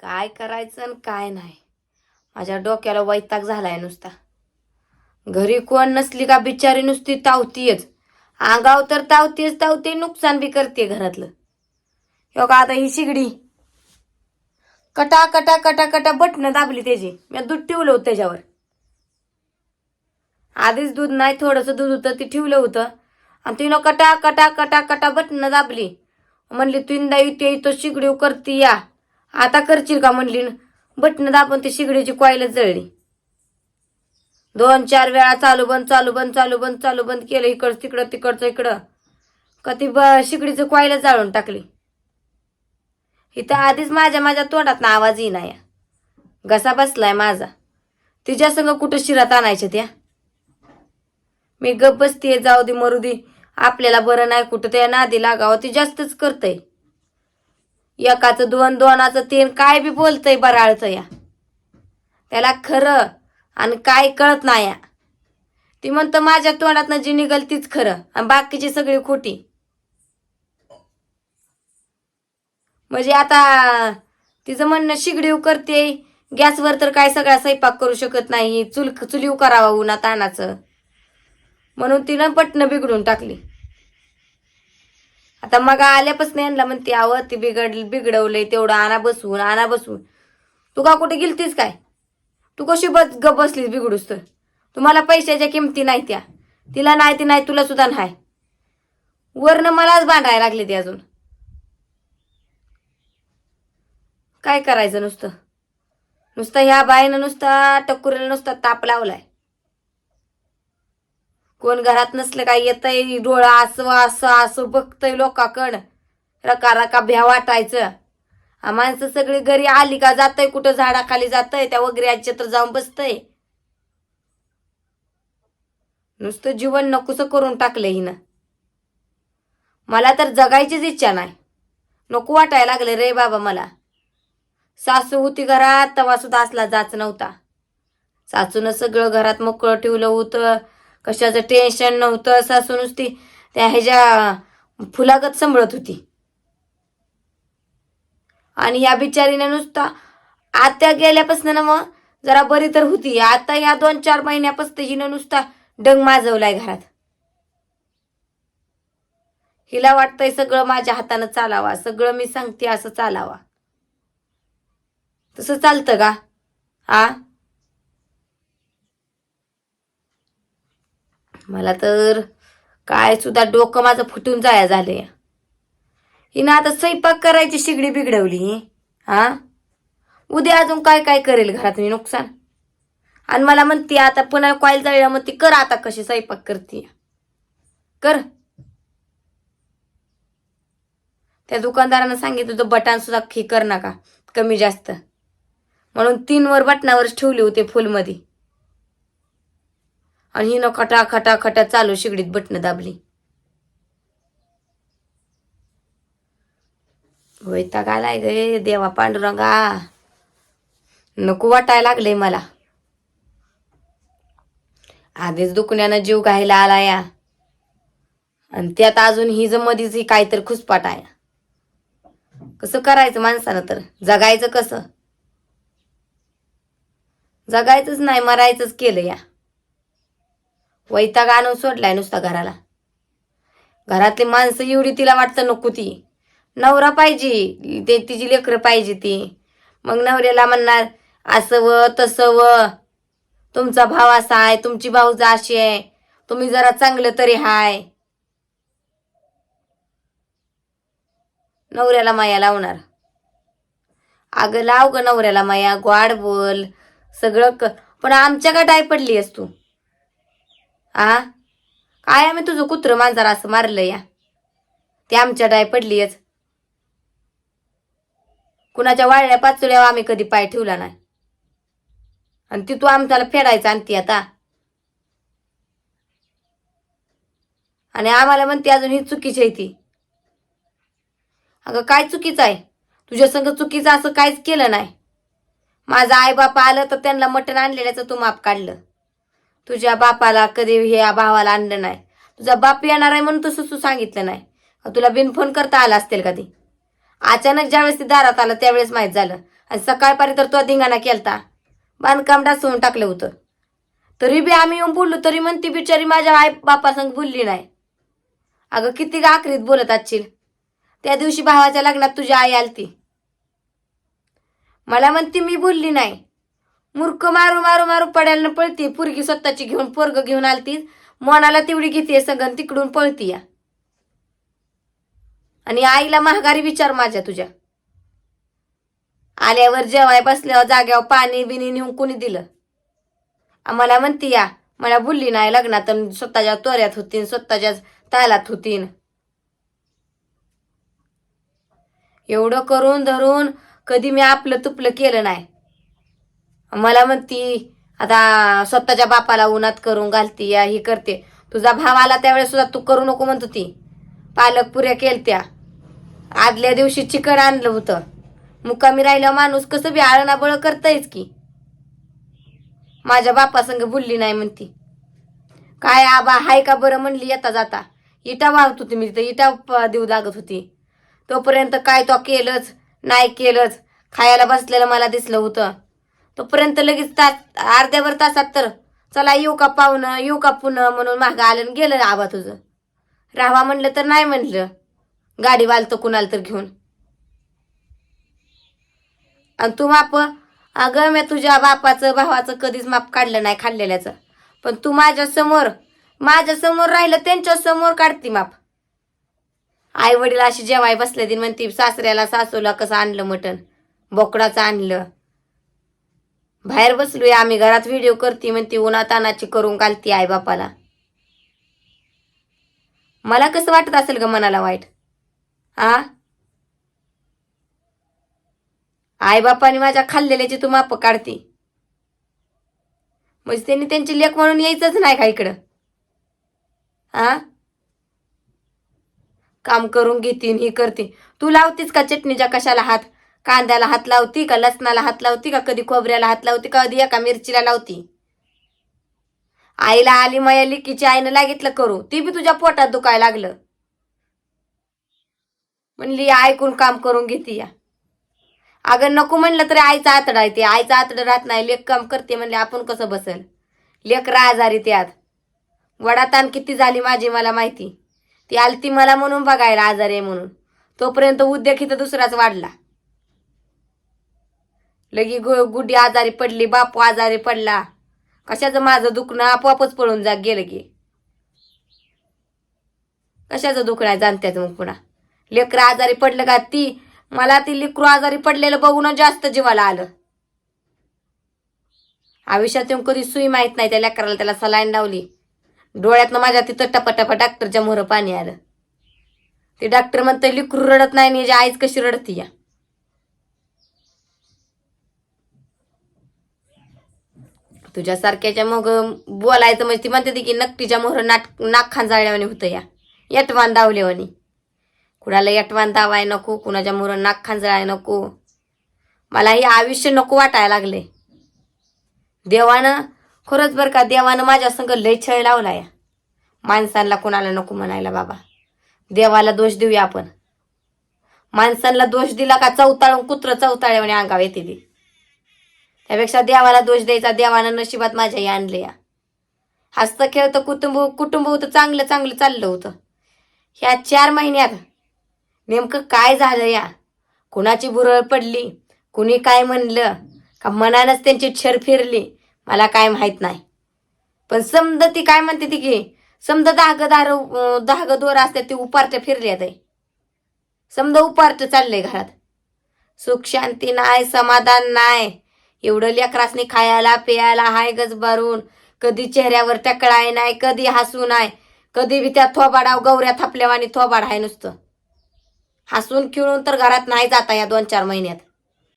काय करायचं आणि काय नाही. माझ्या डोक्याला वैताग झालाय नुसता. घरी कोण नसली का बिचारी नुसती तावतीयच. अंगाव तर तावतीच तावते नुकसान बी करते घरातलं. हो का आता ही शिगडी? कटा कटा कटा कटा बटणं दाबली त्याची. मी दूध ठेवलं होतं त्याच्यावर. आधीच दूध नाही थोडंसं दूध होतं ते ठेवलं होतं. आणि तिनं कटा कटा कटा कटा बटणं दाबली. म्हणली तुंदा इथे इथं शिगडी करती या. आता करशील का म्हणली बटणं दाबून ती शिगडीची कॉईलच जळली. दोन चार वेळा चालू बंद चालू बंद चालू बंद चालू बंद केलं इकडं तिकडं तिकडचं इकडं. का ती ब शिगडीचं कॉईलच जाळून टाकली. इथं आधीच माझ्या माझ्या तोंडात ना आवाज येईना या. घसा बसलाय माझा. तिच्या संग कुठं शिरात आणायच्या त्या? मी गप बसतीये जाऊ दे मरू दे. आपल्याला बरं नाही कुठं त्या नादी लागावं ती जास्तच करतय. एकाचं दोन दोनाचं तीन काय बी बोलतय बराळचं या. त्याला खरं आणि काय कळत नाही या. ती म्हणतं माझ्या तोंडातनं जी निघल तीच खरं आणि बाकीची सगळी खोटी. म्हणजे आता तिचं म्हणणं शिगडीव करते. गॅसवर तर काय सगळा स्वयंपाक करू शकत नाही. चुल चुलीव करावा उन्हा तानाचं म्हणून तिनं पटणं बिघडून टाकली. आता मग आल्यापासून यांना म्हणते आव ती बिघड बिघडवलंय तेवढं आणा बसवून आणा बसवून तू का कुठे गेलतीस काय? तू कशी बस ग बसलीस बिघडूस तर? तुम्हाला पैशाच्या किमती नाही त्या. तिला नाही ती नाही तुला सुद्धा नाही. वरनं मलाच बांधायला लागले ते अजून. काय करायचं नुसतं? नुसतं ह्या बाईनं नुसता टक्कुरीला नुसता ताप लावलाय. कोण घरात नसलं काय येतंय डोळा असं असं असं बघतय लोकाकडं. रका रका भ्या वाटायचं. माणसं सगळी घरी आली का जातय कुठं झाडाखाली जातय त्या वगैरे चित्र जाऊन बसतय. नुसतं जीवन नकोसं करून टाकलं हिनं. मला तर जगायचीच इच्छा नाही. नको वाटायला लागले रे बाबा मला. सासू होती घरात तेव्हा सुद्धा असला जाच नव्हता. सासूनं सगळं घरात मोकळं ठेवलं होतं. कशाचं टेन्शन नव्हतं सासू नुसती त्या ह्याच्या फुलागत सांभाळत होती. आणि या बिचारीनं नुसता आत्या गेल्यापासून ना मग जरा बरी तर होती. आता या दोन चार महिन्यापासून हिनं नुसता डंग माजवलाय घरात. हिला वाटतंय सगळं माझ्या हातानं चालावा सगळं मी सांगते असं चालावा. तसं चालतं का? आ? मला तर काय सुद्धा डोकं माझं फुटून जाया झालंय. हिनं आता स्वयंपाक करायची शिगडी बिघडवली हा? उद्या अजून काय काय करेल घरात मी नुकसान? आणि मला म्हणते आता पुन्हा कॉईल जाळल्या मग ती कर आता कशी स्वयंपाक करते. कर. त्या दुकानदारानं सांगितलं होतं बटन सुद्धा हे कर नका कमी जास्त. म्हणून तीन वर ठेवले होते फुलमध्ये. आणि हिनं खटा खटा खटा चालू शिगडीत बटणं दाबली. वैताग आलाय गे देवा पांडुरंगा. नको वाटायला लागले मला. आधीच दुखण्यानं जीव घायला आला या आणि त्यात अजून ही मधीच ही काहीतरी खुसपाट आहे. कसं करायचं माणसानं तर? जगायचं कसं? जगायचंच नाही मरायचंच केलं या वैताग आणून सोडलाय नुसता घराला. घरातली माणसं एवढी तिला वाटतं नको ती. नवरा पाहिजे ते तिची लेकरं पाहिजे ती. मग नवऱ्याला म्हणणार असं व तसं व. तुमचा भाव असा आहे तुमची भाऊजा अशी आहे. तुम्ही जरा चांगलं तरी हाय. नवऱ्याला माया लावणार. अगं लाव ग नवऱ्याला माया ग्वाड बोल. सगळं क पण आमच्या का डाय पडली आहेस तू. आ? काय आम्ही तुझं कुत्र मांजर असं मारलं या? ते आमच्या डाय पडलीयच. कुणाच्या वाळल्या पाचोळ्यावर आम्ही कधी पाय ठेवला नाही. आणि ती तू आमच्याला फेडायचं आणती आता. आणि आम्हाला म्हणते अजून ही चुकीची आहे ती. अगं काय चुकीचं आहे? तुझ्या संग चुकीचं असं काहीच केलं नाही. माझा आई बापा आलं तर त्यांना मटण आणलेल्याचं तू माप काढलं. तुझ्या बापाला कधी हे भावाला आणलं नाही. तुझा बाप येणार आहे म्हणून तसं तू सांगितलं नाही. तुला बिन फोन करता आला असतील कधी? अचानक ज्यावेळेस ती दारात आलं त्यावेळेस माहीत झालं. आणि सकाळपारी तर तो धिंगाणा केलता. बांधकाम डासवून टाकलं होतं. तरी बी आम्ही येऊन बोललो तरी म्हणती बिचारी माझ्या आई बापासंग बोलली नाही. अगं किती आखरीत बोलत असशील. त्या दिवशी भावाच्या लग्नात तुझी आई आलती. मला म्हणती मी बोलली नाही. मूर्ख मारू मारू मारू पडायला पळती पुरगी स्वतःची घेऊन पोरग घेऊन आलती मनाला तेवढी घेते सगळं तिकडून पळती या आणि आईला महागारी विचार माझ्या तुझ्या. आल्यावर जेवाय बसल्यावर जाग्यावर पाणी बिनी नेऊन कुणी दिलं? आम्हाला म्हणती या मला बोलली नाही लग्नात स्वतःच्या तोऱ्यात होतीन स्वतःच्या तालात होतीन. एवढं करून धरून कधी मी आपलं तुपलं केलं नाही. मला म्हणती आता स्वतःच्या बापाला उन्हात करून घालती या ही करते. तुझा भाव आला त्यावेळेस सुद्धा तू करू नको म्हणत होती. पालक पुऱ्या केलत्या. आदल्या दिवशी चिकन आणलं होतं. मुकामी राहिलं माणूस कसं बी आळणाबळ करतायच की. माझ्या बापासंग बोलली नाही म्हणती. काय आबा हाय का बरं? म्हणली येता जाता. इटा वाहत होती मी तिथं इटा देऊ लागत होती. तोपर्यंत काय तो केलंच नाही केलंच. खायला बसलेलं मला दिसलं होतं. तोपर्यंत लगेच तास अर्ध्यावर तासात तर चला येऊ का पाहुणं येऊ का पुणं म्हणून मागं आलं आणि गेलं आबा तुझं. राहावा म्हणलं तर नाही म्हणलं. गाडी वालतं कुणाला तर घेऊन. आणि तू माप अगं मी तुझ्या बापाचं भावाचं कधीच माप काढलं नाही खाल्लेल्याचं. पण तू माझ्यासमोर माझ्यासमोर राहिलं त्यांच्यासमोर काढती माप. आई वडील अशी जेवाय बसले दिन म्हणती सासऱ्याला सासूला कसं आणलं मटण? बोकडाचं आणलं. बाहेर बसलोय आम्ही घरात व्हिडिओ करते म्हणती उन्हा तानाची करून घालती आई बापाला मला कसं वाटत असेल ग मनाला वाईट? आ? आई बापाने माझ्या खाल्लेल्याची तू माप काढती. म्हणजे त्यांनी त्यांची लेख म्हणून यायचंच नाही का इकडं? हा काम करून घेतीन ही करते तू लावतीस का चटणीच्या कशाला हात? कांद्याला हात लावती का लसणाला हात लावती का कधी खोबऱ्याला हात लावती का कधी एका मिरचीला लावती? आईला आली माया लिकीची आईनं लागितलं करू? ती बी तुझ्या पोटात दुखायला लागलं. म्हणली ऐकून काम करून घेते या. अगं नको म्हणलं तरी आईचा आतडा आहे ते. आईचा आतडं राहत नाही. लेख काम करते म्हणले आपण कसं बसल? लेख आजारी त्यात वडाताण किती झाली माझी मला माहिती. ती आलती मला म्हणून बघायला आजारी आहे म्हणून. तोपर्यंत उद्योग इथं दुसराच वाढला. लगी गु गुड्डी आजारी पडली बापू आजारी पडला. कशाचं माझं दुखणं? आपोआपच पळून जा गेलं की. कशाचं दुखणं आहे? जाणत्याचं मग पुन्हा. लेकरं आजारी पडलं का? ती मला ती लेकरू आजारी पडलेलं बघून जास्त जीवाला आलं. आयुष्यात येऊन कधी सुई माहीत नाही त्या लेकराला त्याला सलाईन लावली. डोळ्यातनं माझ्या तिथं टपाटपा डॉक्टरच्या मोहरं पाणी आलं. ते डॉक्टर म्हणतं लिकरू रडत नाही आणि आईच कशी रडती या? तुझ्यासारख्याच्या मग बोलायचं म्हणजे ती म्हणते ती की नक्कीच्या मोहर नाक नाक खांजाळल्यावानी होतं या. यटवान दावल्यावानी कुणाला यटवान दावाय नको कुणाच्या मोहर नाक खांजळाय नको. मला हे आयुष्य नको वाटायला लागले देवानं खरंच बरं का देवानं माझ्या संग लय छळ लावला या. माणसांना कोणाला नको म्हणायला बाबा. देवाला दोष देऊया आपण. माणसांना दोष दिला का चौताळून कुत्र चौताळ्याने अंगाव येते ती. यापेक्षा देवाला दोष द्यायचा देवानं नशिबात माझ्याही आणले या हसतं खेळतं कुटुंब कुटुंब होतं चांगलं चांगलं चाललं होतं. ह्या चार महिन्यात नेमकं काय झालं या? कुणाची भुरळ पडली? कुणी काय म्हणलं? का मनानंच त्यांची छर फिरली? मला काय माहीत नाही. पण समजा ती काय म्हणते ती की समजा दहाग दार दहाग दोर असते ती उपार्ट फिरल्या ते समजा उपार्ट चालले घरात. सुख शांती नाही समाधान नाही. एवढं लेकरासनी खायला प्यायला हाय गजबारून कधी चेहऱ्यावर टकळाय नाही कधी हसू नाही कधी बी त्या थोबाडाव गौऱ्या थापल्यावानी थोबाड आहे नुसतं. हसून खिळून तर घरात नाही जाता या दोन चार महिन्यात.